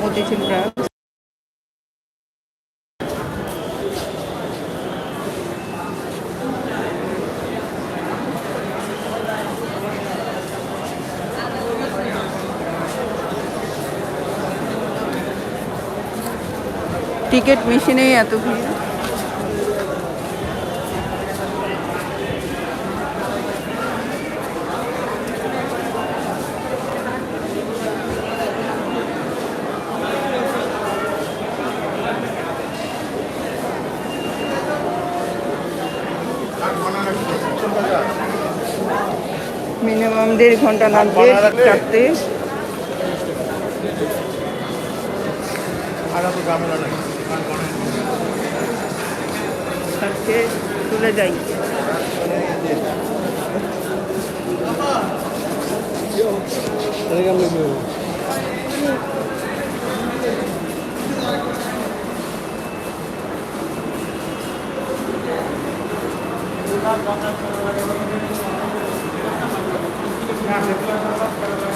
Motijheel branch ticket মেশিনেই এত ভিড়। Minimum দেড় ঘণ্টা লাগবে কাটতে আজকে চলে যাই। Thank you. Gracias.